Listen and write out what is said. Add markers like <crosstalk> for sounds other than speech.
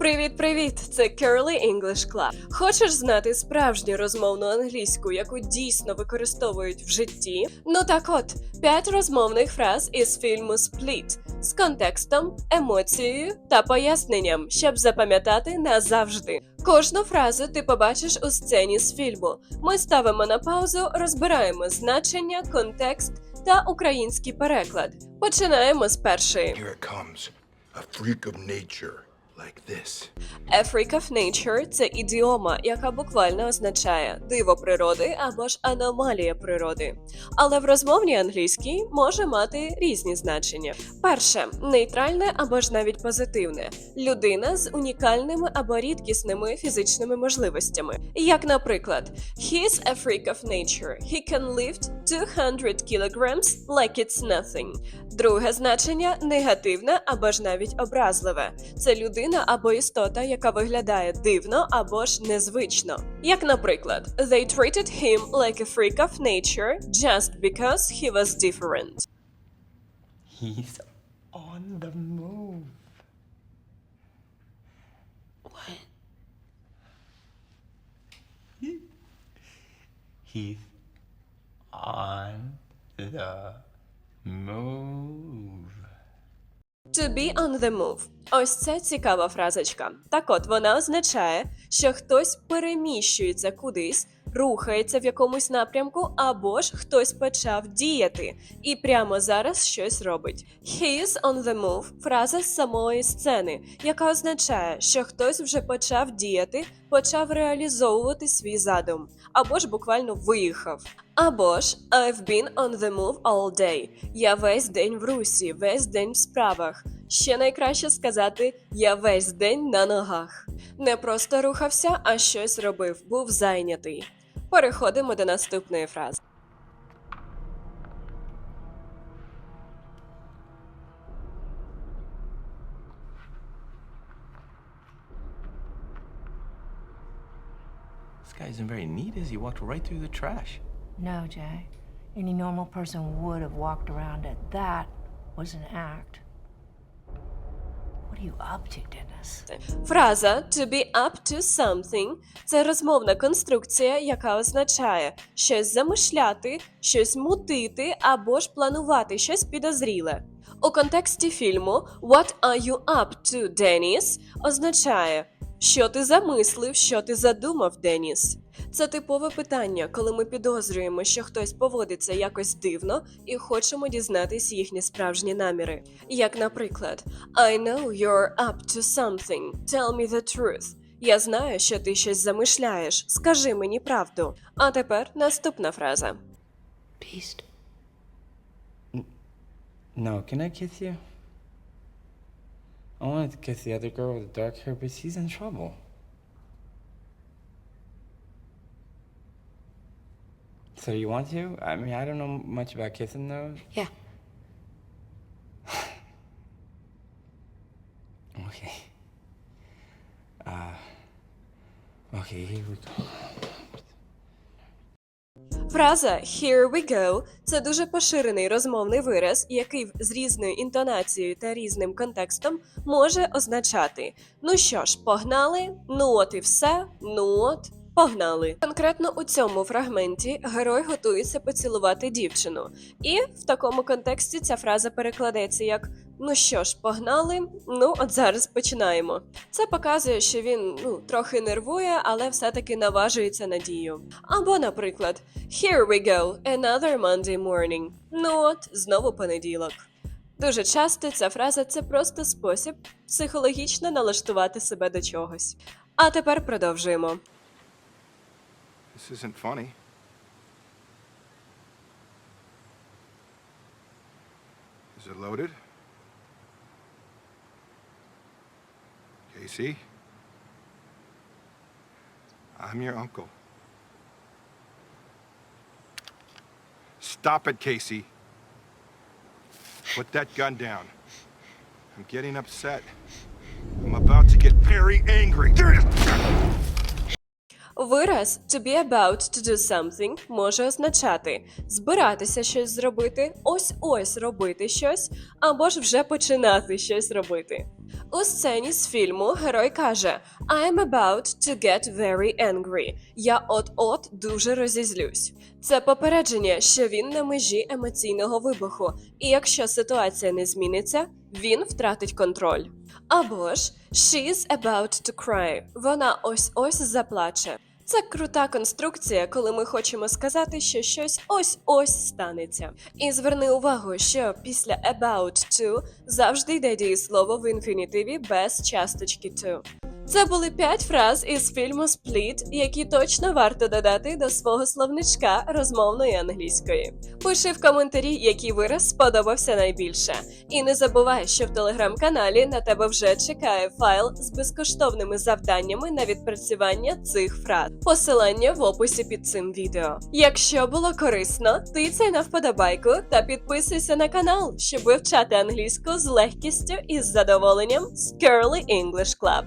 Привіт-привіт! Це Curly English Club. Хочеш знати справжню розмовну англійську, яку дійсно використовують в житті? Ну так от, п'ять розмовних фраз із фільму Split з контекстом, емоцією та поясненням, щоб запам'ятати назавжди. Кожну фразу ти побачиш у сцені з фільму. Ми ставимо на паузу, розбираємо значення, контекст та український переклад. Починаємо з першої. Here comes. A freak of nature like this. A freak of nature – це ідіома, яка буквально означає диво природи або ж аномалія природи. Але в розмовній англійській може мати різні значення. Перше нейтральне або ж навіть позитивне людина з унікальними або рідкісними фізичними можливостями. Як, наприклад, He's a freak of nature. He can lift 200 kilograms like it's nothing. Друге значення негативне або ж навіть образливе. Це людина або істота, яка виглядає дивно або ж незвично. Як, наприклад, They treated him like a freak of nature just because he was different. He's on the move. What? He's on the move. To be on the move. Ось це цікава фразочка. Так от вона означає, що хтось переміщується кудись, рухається в якомусь напрямку, або ж хтось почав діяти і прямо зараз щось робить. He is on the move – фраза з самої сцени, яка означає, що хтось вже почав діяти, почав реалізовувати свій задум, або ж буквально виїхав. Або ж I've been on the move all day. Я весь день в русі, весь день в справах. Ще найкраще сказати я весь день на ногах. Не просто рухався, а щось робив, був зайнятий. Переходимо до наступної фрази. This guy isn't very neat, is he? Walked right through the trash. No, Jay. Any normal person would have walked around it. That was an act. What are you up to, Dennis? Фраза to be up to something це розмовна конструкція, яка означає щось замишляти, щось мутити або ж планувати щось підозріле. У контексті фільму What are you up to, Dennis? означає що ти замислив, що ти задумав, Деніс. Це типове питання, коли ми підозрюємо, що хтось поводиться якось дивно і хочемо дізнатись їхні справжні наміри. Як, наприклад, I know you're up to something. Tell me the truth. Я знаю, що ти щось замишляєш. Скажи мені правду. А тепер наступна фраза. Beast. No, can I kiss you? I wanted to kiss the other girl with the dark hair, but she's in trouble. So you want to? I mean, I don't know much about kissing though. Yeah. <laughs> Okay. Uh. Okay, here we go. Фраза «Here we go» – це дуже поширений розмовний вираз, який з різною інтонацією та різним контекстом може означати «Ну що ж, погнали? Ну от і все. Ну от». Погнали. Конкретно у цьому фрагменті герой готується поцілувати дівчину, і в такому контексті ця фраза перекладеться як Ну що ж, погнали? Ну, от зараз починаємо. Це показує, що він ну трохи нервує, але все-таки наважується на дію. Або, наприклад, Here we go, another Monday morning. Ну от, знову понеділок. Дуже часто ця фраза це просто спосіб психологічно налаштувати себе до чогось. А тепер продовжуємо. This isn't funny. Is it loaded? Casey? I'm your uncle. Stop it, Casey. Put that gun down. I'm getting upset. I'm about to get very angry. There it is. Вираз to be about to do something може означати збиратися щось зробити, ось ось робити щось, або ж вже починати щось робити. У сцені з фільму герой каже I'm about to get very angry. Я от-от дуже розізлюсь. Це попередження, що він на межі емоційного вибуху, і якщо ситуація не зміниться, він втратить контроль. Або ж She's about to cry. Вона ось-ось заплаче. Це крута конструкція, коли ми хочемо сказати, що щось ось-ось станеться. І зверни увагу, що після about to завжди йде дієслово в інфінітиві без часточки to. Це були п'ять фраз із фільму Спліт, які точно варто додати до свого словничка розмовної англійської. Пиши в коментарі, який вираз сподобався найбільше. І не забувай, що в телеграм-каналі на тебе вже чекає файл з безкоштовними завданнями на відпрацювання цих фраз. Посилання в описі під цим відео. Якщо було корисно, тицяй на вподобайку та підписуйся на канал, щоб вивчати англійську з легкістю і з задоволенням з Curly English Club.